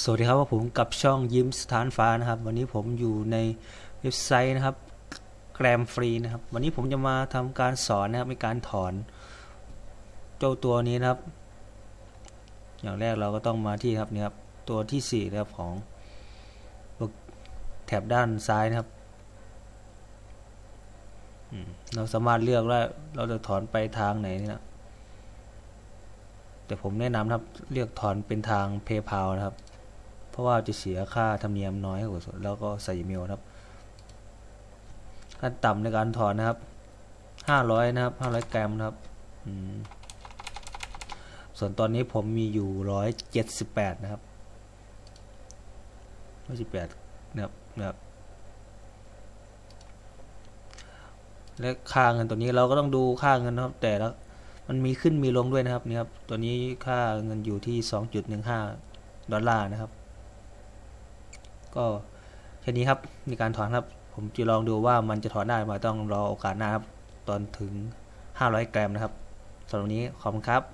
สวัสดีครับผมกับช่องยิ้มสถานฟ้านะครับ วันนี้ผมอยู่ในเว็บไซต์นะครับแกรมฟรีนะครับ วันนี้ผมจะมาทำการสอนนะครับในการถอนเจ้าตัวนี้นะครับ อย่างแรกเราก็ต้องมาที่ครับนี่ครับตัวที่สี่นะครับของแถบด้านซ้ายนะครับเราสามารถเลือกว่าเราจะถอนไปทางไหนนี่นะแต่ผมแนะนำครับเลือกถอนเป็นทาง PayPal นะครับ เพราะว่าจะเสียค่าธรรมเนียมน้อยกว่าส่วนแล้วก็ใส่เมลครับขั้นต่ำในการถอนนะครับ500นะครับ500กรัมนะครับส่วนตอนนี้ผมมีอยู่178นะครับ178นะครับนะครับและค่าเงินตัวนี้เราก็ต้องดูค่าเงินนะครับ แต่ละมันมีขึ้นมีลงด้วยนะครับนี่ครับ ตัวนี้ค่าเงินอยู่ที่ 2.15 ดอลลาร์นะครับ ก็แค่นี้ครับในการถอนครับ ผมจะลองดูว่ามันจะถอนได้ไหมต้องรอโอกาสหน้าครับ ตอนถึง 500กรัมนะครับสำหรับวันนี้ขอบคุณครับ